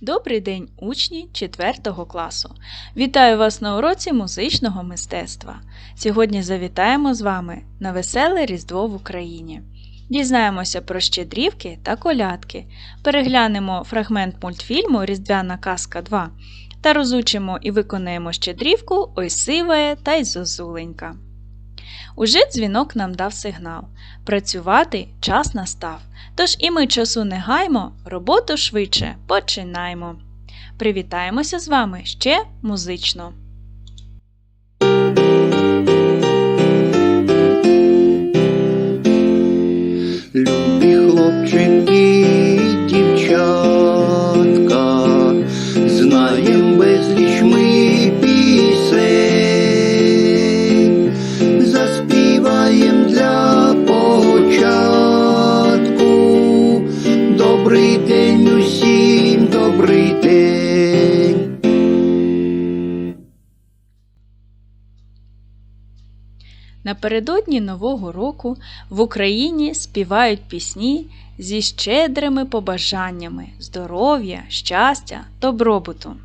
Добрий день, учні 4 класу. Вітаю вас на уроці музичного мистецтва. Сьогодні завітаємо з вами на веселе Різдво в Україні. Дізнаємося про щедрівки та колядки, переглянемо фрагмент мультфільму Різдвяна казка 2 та розучимо і виконаємо щедрівку Ой сиває та й зозуленька. Уже дзвінок нам дав сигнал. Працювати час настав. Тож і ми часу не гаймо, роботу швидше починаймо. Привітаємося з вами ще музично. Напередодні Нового року в Україні співають пісні зі щедрими побажаннями здоров'я, щастя, добробуту.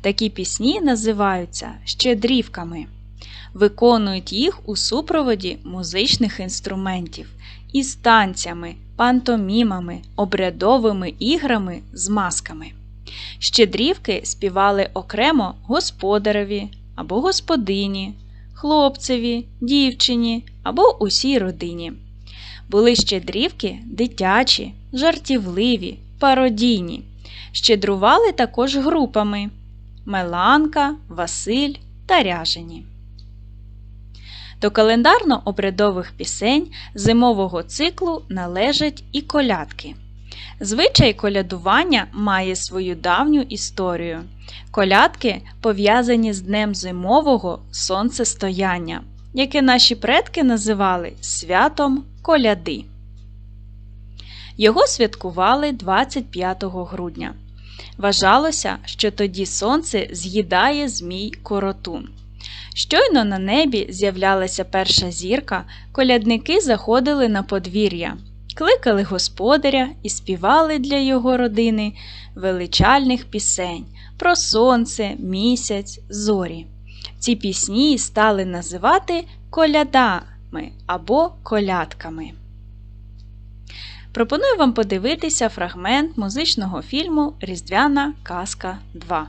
Такі пісні називаються щедрівками. Виконують їх у супроводі музичних інструментів із танцями, пантомімами, обрядовими іграми з масками. Щедрівки співали окремо господареві або господині, хлопцеві, дівчині або усій родині. Були щедрівки дитячі, жартівливі, пародійні. Щедрували також групами Меланка, Василь та Ряжені. До календарно-обрядових пісень зимового циклу належать і колядки. Звичай колядування має свою давню історію. Колядки пов'язані з днем зимового сонцестояння, яке наші предки називали святом коляди. Його святкували 25 грудня. Вважалося, що тоді сонце з'їдає змій коротун. Щойно на небі з'являлася перша зірка, колядники заходили на подвір'я, кликали господаря і співали для його родини величальних пісень про сонце, місяць, зорі. Ці пісні стали називати колядами або колядками. Пропоную вам подивитися фрагмент музичного фільму Різдвяна казка 2.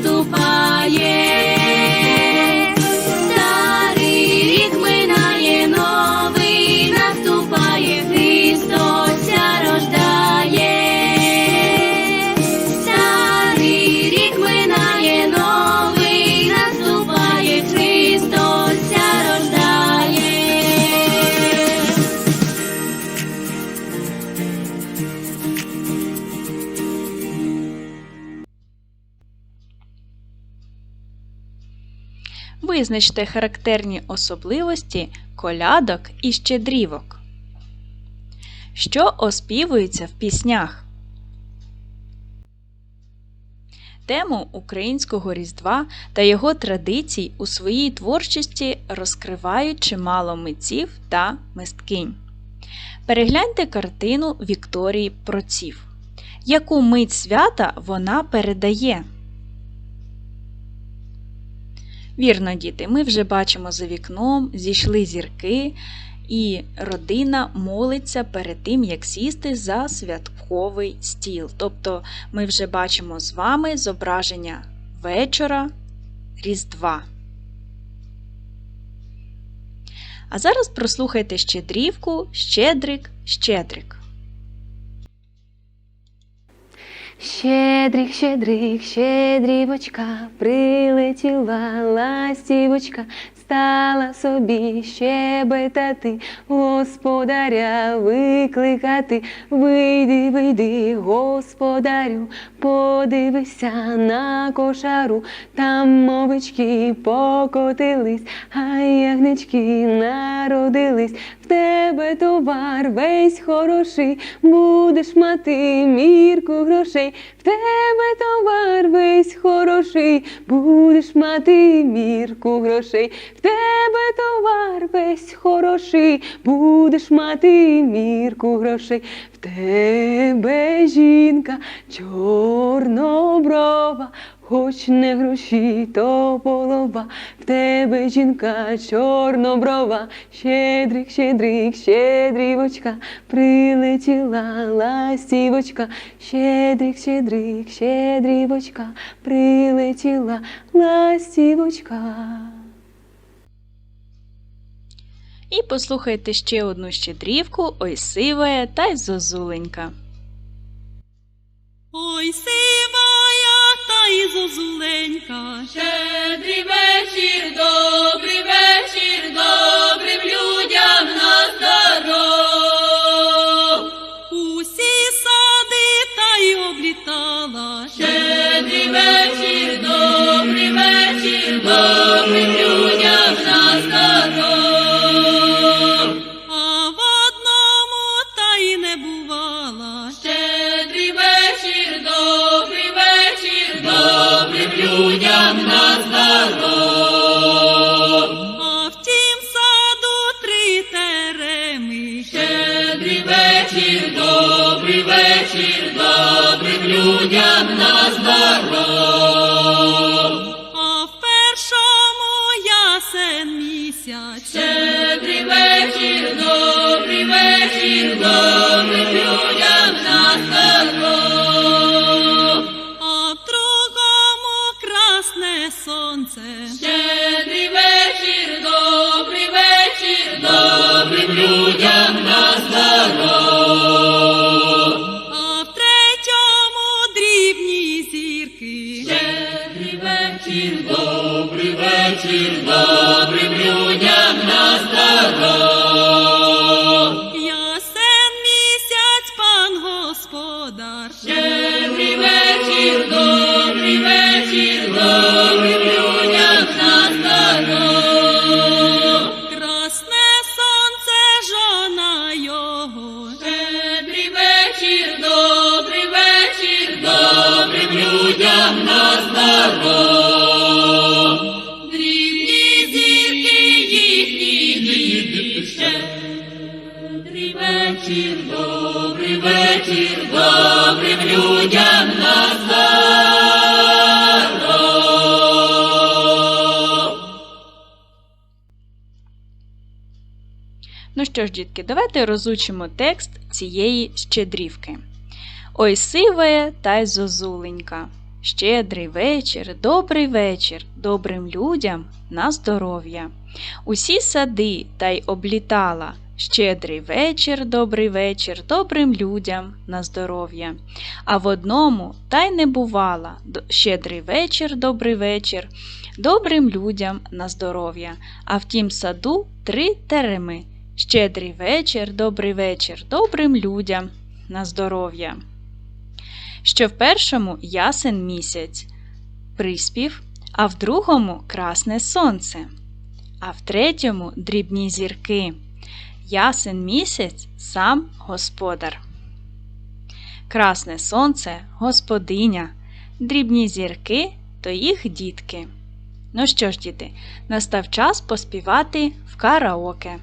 tu paz. Визначте характерні особливості колядок і щедрівок. Що оспівується в піснях? Тему українського Різдва та його традицій у своїй творчості розкривають чимало митців та мисткинь. Перегляньте картину Вікторії Проців. Яку мить свята вона передає? Вірно, діти, ми вже бачимо за вікном, зійшли зірки, і родина молиться перед тим, як сісти за святковий стіл. Тобто ми вже бачимо з вами зображення вечора Різдва. А зараз прослухайте щедрівку Щедрик, Щедрик. Щедрик, щедрих, щедрівочка, прилетіла ластівочка, стала собі щебетати, господаря викликати. Вийди, вийди, господарю, подивися на кошару, там мовички покотились, а ягнички народились. В тебе товар весь хороший, будеш мати мірку грошей. В тебе товар весь хороший, будеш мати мірку грошей. В тебе товар весь хороший, будеш мати мірку грошей. В тебе жінка чорноброва, хоч не гроші, то полова. В тебе жінка чорноброва, щедрик, щедрик, щедрівочка, прилетіла ластівочка, щедрик, щедрик, щедрівочка, прилетіла ластівочка. І послухайте ще одну щедрівку Ой сивая та й зозуленька. Ой, сивая та й зозуленька, Щедрий вечір, добрий Дрібні зірки їхні діти. Щедрий вечір, добрий вечір, добрим людям. Ну що ж, дітки, давайте розучимо текст цієї щедрівки. Ой сивая та й зозуленька. Щедрий вечір, добрий вечір, добрим людям на здоров'я. Усі сади та й облітала. Щедрий вечір, добрий вечір, добрим людям на здоров'я. А в одному та й не бувала. Щедрий вечір, добрий вечір, добрим людям на здоров'я. А в тім саду три тереми. Щедрий вечір, добрий вечір, добрим людям на здоров'я. Що в першому ясен місяць, приспів, а в другому красне сонце, а в третьому дрібні зірки. Ясен місяць сам господар. Красне сонце господиня, дрібні зірки то їх дітки. Ну що ж, діти, настав час поспівати в караоке.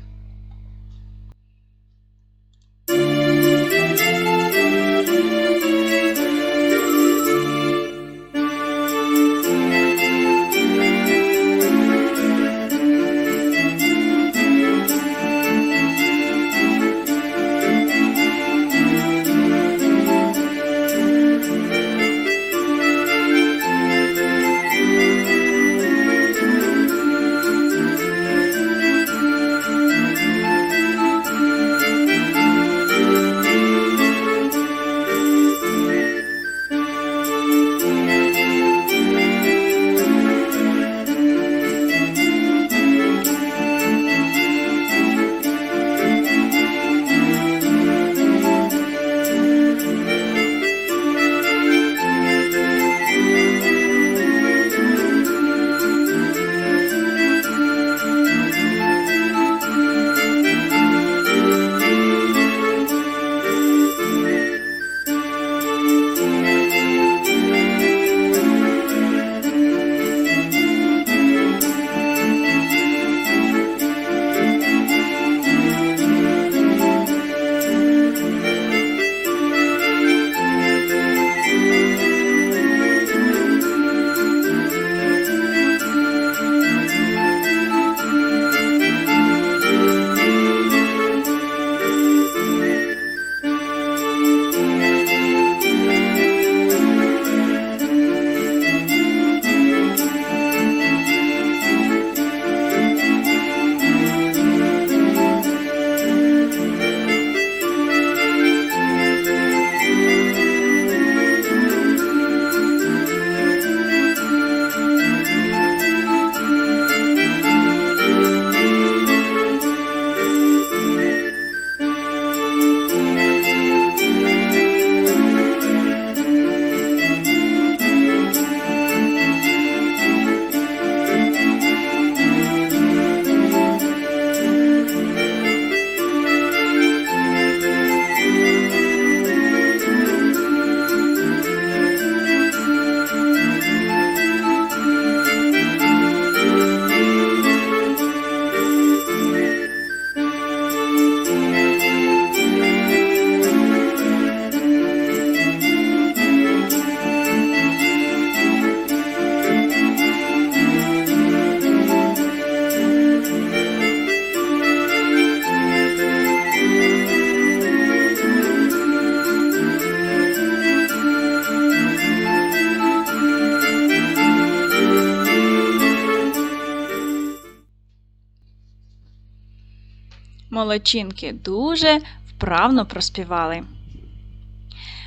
Молодчинки дуже вправно проспівали.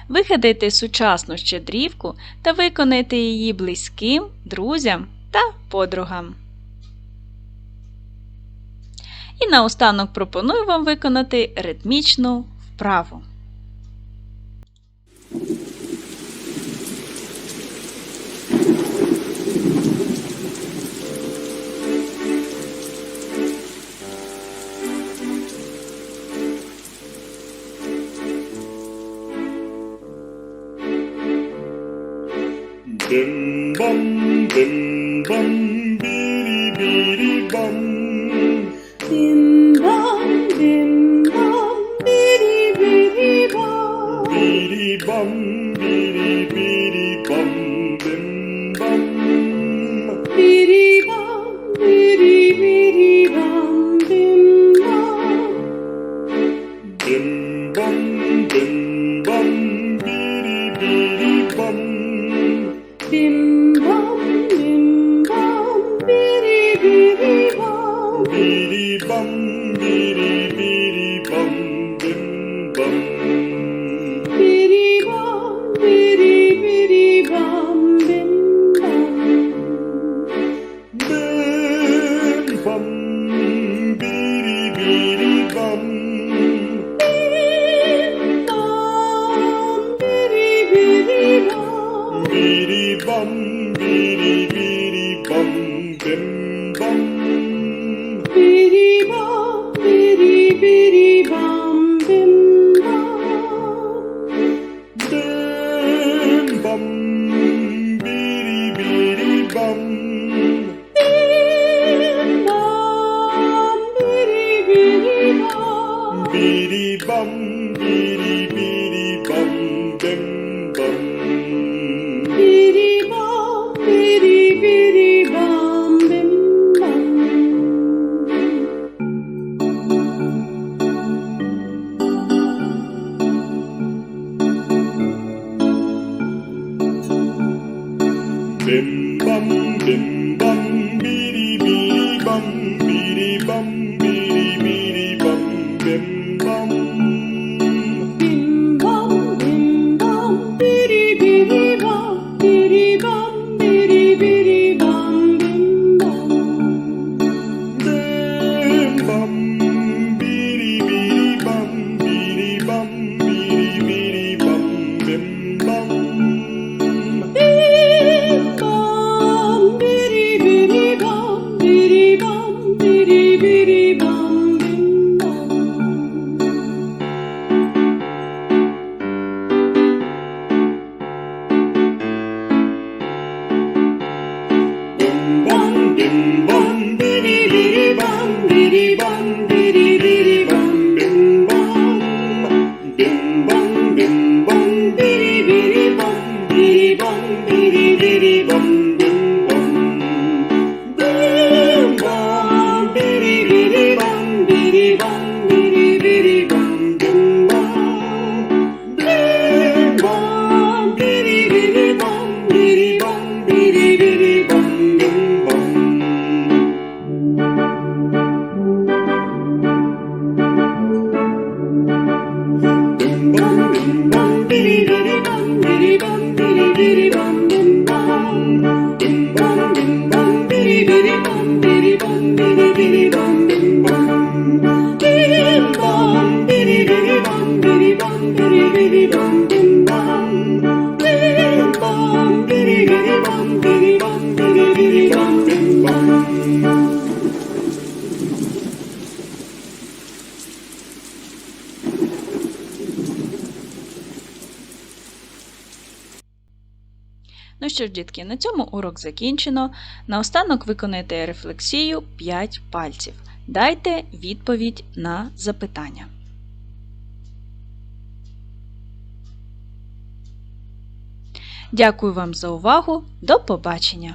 Вигадайте сучасну щедрівку та виконайте її близьким, друзям та подругам. І наостанок пропоную вам виконати ритмічну вправу. in bum, bidi bidi bum. Don't що ж, дітки, на цьому урок закінчено. Наостанок виконайте рефлексію 5 пальців. Дайте відповідь на запитання. Дякую вам за увагу. До побачення!